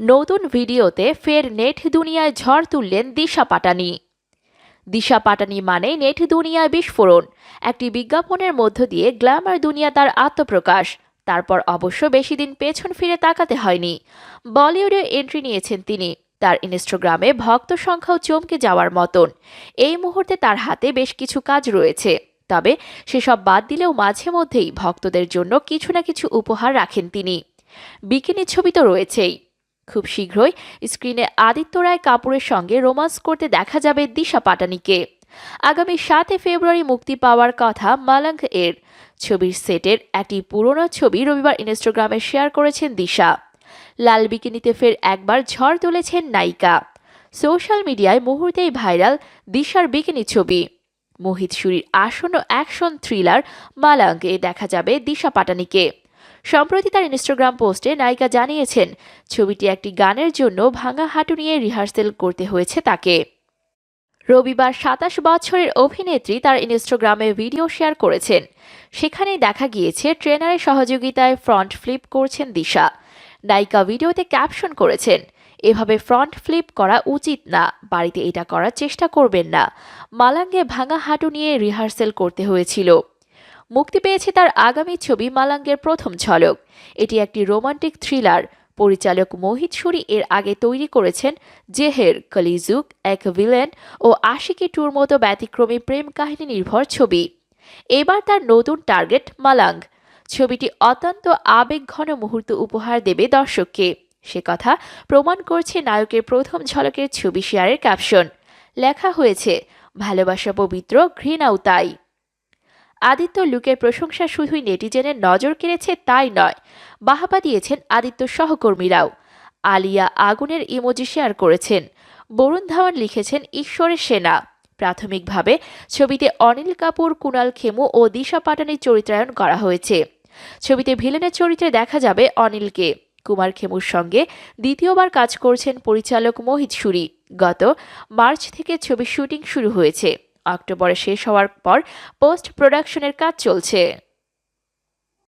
নতুন ভিডিওতে ফের নেট দুনিয়ায় ঝড় তুললেন দিশা পাটানি। দিশা পাটানি মানে নেট দুনিয়ায় বিস্ফোরণ। একটি বিজ্ঞাপনের মধ্য দিয়ে গ্ল্যামার দুনিয়া তার আত্মপ্রকাশ। তারপর অবশ্য বেশি দিন পেছন ফিরে তাকাতে হয়নি। বলিউডে এন্ট্রি নিয়েছেন তিনি। তার ইনস্টাগ্রামে ভক্ত সংখ্যাও চমকে যাওয়ার মতন। এই মুহূর্তে তার হাতে বেশ কিছু কাজ রয়েছে। তবে সেসব বাদ দিলেও মাঝে মধ্যেই ভক্তদের জন্য কিছু না কিছু উপহার রাখেন তিনি। বিকিনি ছবি তো রয়েছেই। খুব শীঘ্রই স্ক্রিনে আদিত্য রায় কাপুরের সঙ্গে রোমান্স করতে দেখা যাবে দিশা পাটানিকে। আগামী সাতই ফেব্রুয়ারি মুক্তি পাওয়ার কথা মালাঙ্ক এর। ছবির সেটের একটি পুরনো ছবি রবিবার ইনস্টাগ্রামে শেয়ার করেছেন দিশা। লাল বিকিনিতে ফের একবার ঝড় তুলেছেন নায়িকা। সোশ্যাল মিডিয়ায় মুহূর্তেই ভাইরাল দিশার বিকিনি ছবি। মোহিত সুরির আসন্ন অ্যাকশন থ্রিলার মালাঙ্গে দেখা যাবে দিশা পাটানিকে। সম্প্রতি তার ইনস্টাগ্রাম পোস্টে নায়িকা জানিয়েছেন, ছবিটি একটি গানের জন্য ভাঙা হাঁটু নিয়ে রিহার্সেল করতে হয়েছে তাকে। রবিবার সাতাশ বছরের অভিনেত্রী তার ইনস্টাগ্রামে ভিডিও শেয়ার করেছেন। সেখানেই দেখা গিয়েছে ট্রেনারের সহযোগিতায় ফ্রন্ট ফ্লিপ করছেন দিশা। নায়িকা ভিডিওতে ক্যাপশন করেছেন, এভাবে ফ্রন্ট ফ্লিপ করা উচিত না, বাড়িতে এটা করার চেষ্টা করবেন না। মালাঙ্গে ভাঙা হাঁটু নিয়ে রিহার্সেল করতে হয়েছিল। মুক্তি পেয়েছে তার আগামী ছবি মালাঙ্গের প্রথম ঝলক। এটি একটি রোমান্টিক থ্রিলার। পরিচালক মোহিত সুরি এর আগে তৈরি করেছেন জেহের কলিজুক এক ভিলেন ও আশিকি টুর মতো ব্যতিক্রমী প্রেম কাহিনী নির্ভর ছবি। এবার তার নতুন টার্গেট মালাঙ্গ। ছবিটি অত্যন্ত আবেগঘন মুহূর্ত উপহার দেবে দর্শককে। সে কথা প্রমাণ করছে নায়কের প্রথম ঝলকের ছবি শেয়ারের ক্যাপশন। লেখা হয়েছে, ভালোবাসা পবিত্র, ঘৃণাও তাই। আদিত্য লুকের প্রশংসা শুধুই নেটিজেনের নজর কেড়েছে তাই নয়, বাহাবা দিয়েছেন আদিত্য সহকর্মীরাও। আলিয়া আগুনের ইমোজি শেয়ার করেছেন। বরুণ ধাওয়ান লিখেছেন ঈশ্বরের সেনা। প্রাথমিকভাবে ছবিতে অনিল কাপুর কুণাল খেমু ও দিশা পাটানির চরিত্রায়ন করা হয়েছে। ছবিতে ভিলেনের চরিত্রে দেখা যাবে অনিলকে। কুমার খেমুর সঙ্গে দ্বিতীয়বার কাজ করছেন পরিচালক মোহিত সুরি। গত মার্চ থেকে ছবির শুটিং শুরু হয়েছে। অক্টোবরে শেষ হওয়ার পর পোস্ট প্রোডাকশনের কাজ চলছে।